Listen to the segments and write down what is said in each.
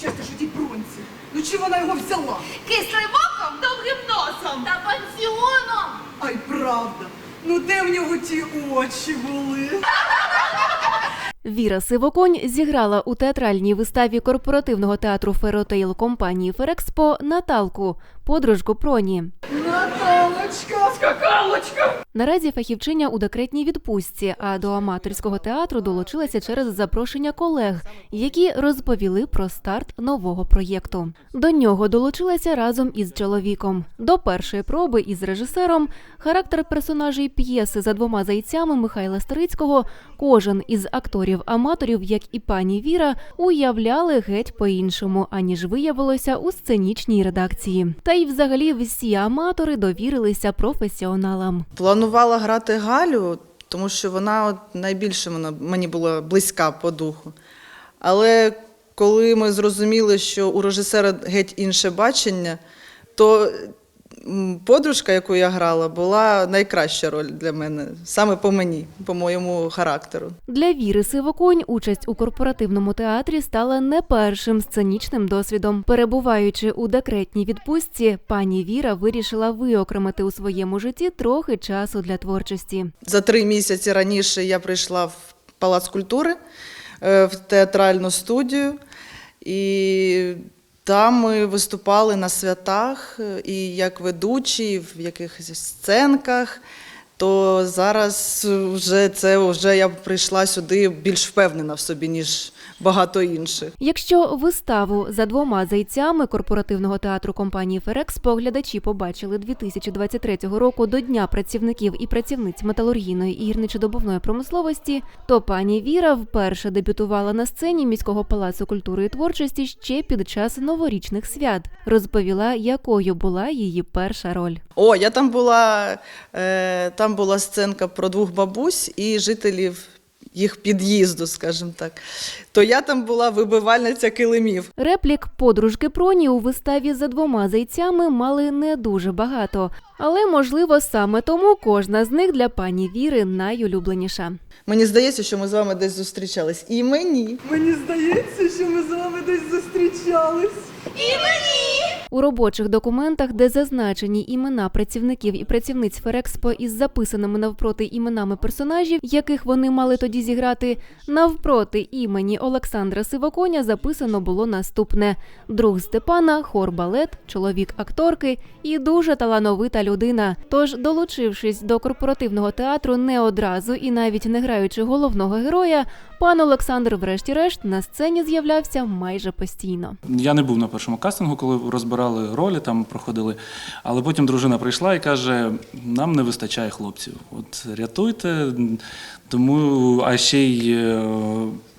щастя, що тій брунці. Ну чи вона його взяла? Кислим оком, довгим носом та пансіоном. Ай, правда. Ну де в нього ті очі були? Віра Сивоконь зіграла у театральній виставі корпоративного театру Феротейл компанії Ферекспо Наталку, подружку Проні. Наталочка! Скакалочка! Наразі фахівчиня у декретній відпустці, а до аматорського театру долучилася через запрошення колег, які розповіли про старт нового проєкту. До нього долучилася разом із чоловіком. До першої проби із режисером характер персонажей п'єси за двома зайцями Михайла Старицького. Кожен із акторів-аматорів, як і пані Віра, уявляли геть по-іншому, аніж виявилося у сценічній редакції. Та й взагалі всі аматори довірилися професіоналам. Планувала грати Галю, тому що вона от найбільше мені була близька по духу. Але коли ми зрозуміли, що у режисера геть інше бачення, то подружка, яку я грала, була найкраща роль для мене, саме по мені, по моєму характеру. Для Віри Сивоконь участь у корпоративному театрі стала не першим сценічним досвідом. Перебуваючи у декретній відпустці, пані Віра вирішила виокремити у своєму житті трохи часу для творчості. За три місяці раніше я прийшла в Палац культури, е, в театральну студію, і там ми виступали на святах е, і як ведучі, і в якихось сценках. То зараз вже це вже я прийшла сюди більш впевнена в собі, ніж багато інших. Якщо виставу за двома зайцями корпоративного театру компанії Ферекспо глядачі побачили 2023 року до Дня працівників і працівниць металургійної і гірничодобувної промисловості, то пані Віра вперше дебютувала на сцені міського палацу культури і творчості ще під час новорічних свят. Розповіла, якою була її перша роль. О, я там була, е, там була сценка про двох бабусь і жителів їх під'їзду, скажімо так. То я там була вибивальниця килимів. Реплік подружки Проні у виставі за двома зайцями мали не дуже багато, але можливо саме тому кожна з них для пані Віри найулюбленіша. Мені здається, що ми з вами десь зустрічались. І мені. Мені здається, що ми з вами десь зустрічались. І мені. У робочих документах, де зазначені імена працівників і працівниць Ферекспо із записаними навпроти іменами персонажів, яких вони мали тоді зіграти, навпроти імені Олександра Сивоконя записано було наступне: друг Степана, хор балет, чоловік акторки і дуже талановита людина. Тож, долучившись до корпоративного театру не одразу і навіть не граючи головного героя, пан Олександр, врешті-решт, на сцені з'являвся майже постійно. Я не був на першому кастингу, коли розбирали ролі, там проходили. Але потім дружина прийшла і каже: нам не вистачає хлопців. От рятуйте. Тому, а ще й е,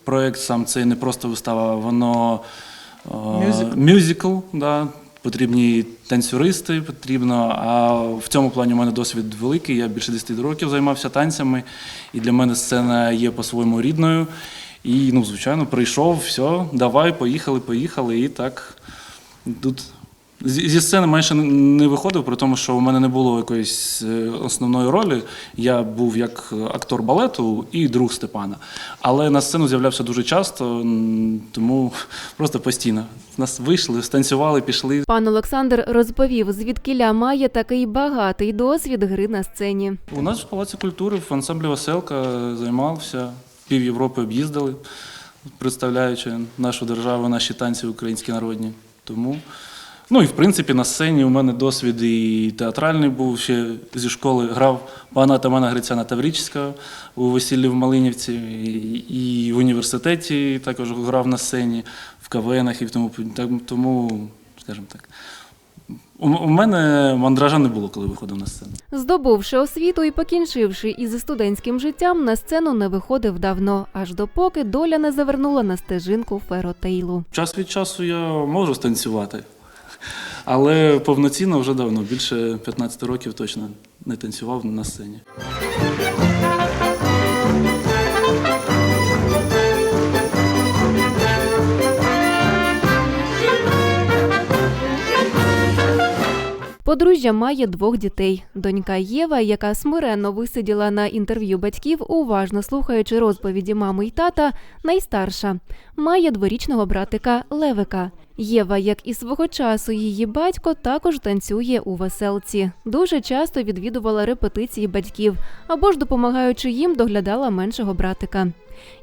проект сам цей не просто вистава, воно е, Мюзикл. мюзикл, да. Потрібні танцюристи, потрібно. А в цьому плані у мене досвід великий. Я більше 10 років займався танцями, і для мене сцена є по-своєму рідною. І, ну, звичайно, прийшов, все, давай, поїхали, поїхали. І так тут зі сцени майже не виходив, при тому, що у мене не було якоїсь е, основної ролі. Я був як актор балету і друг Степана. Але на сцену з'являвся дуже часто, тому просто постійно. Нас вийшли, станцювали, пішли. Пан Олександр розповів, звідкиля має такий багатий досвід гри на сцені. У нас в Палаці культури в ансамблі Веселка займався, пів Європи об'їздили, представляючи нашу державу, наші танці українські народні. Тому, ну і в принципі на сцені у мене досвід і театральний був. Ще зі школи грав пана Тамана Грицяна Таврічського у весіллі в Малинівці, і, в університеті також грав на сцені, в КВНах і в тому. Тому, скажімо так. У у мене мандража не було, коли виходив на сцену. Здобувши освіту і покінчивши із студентським життям, на сцену не виходив давно, аж допоки доля не завернула на стежинку Феротейлу. Час від часу я можу станцювати, але повноцінно вже давно, більше 15 років точно не танцював на сцені. Подружжя має двох дітей. Донька Єва, яка смиренно висиділа на інтерв'ю батьків, уважно слухаючи розповіді мами й тата, найстарша. Має дворічного братика Левика. Єва, як і свого часу її батько, також танцює у веселці. Дуже часто відвідувала репетиції батьків або ж допомагаючи їм, доглядала меншого братика.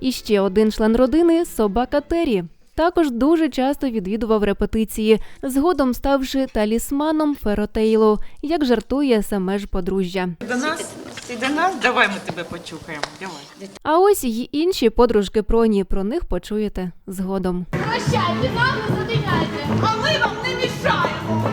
І ще один член родини собака Террі. Також дуже часто відвідував репетиції, згодом ставши талісманом Феротейлу, як жартує саме ж подружжя. До нас? Ти до нас? Давай ми тебе почухаємо. Давай. А ось й інші подружки Проні. Про них почуєте згодом. Прощайте, нам не задиняйте, А ми вам не мішаємо.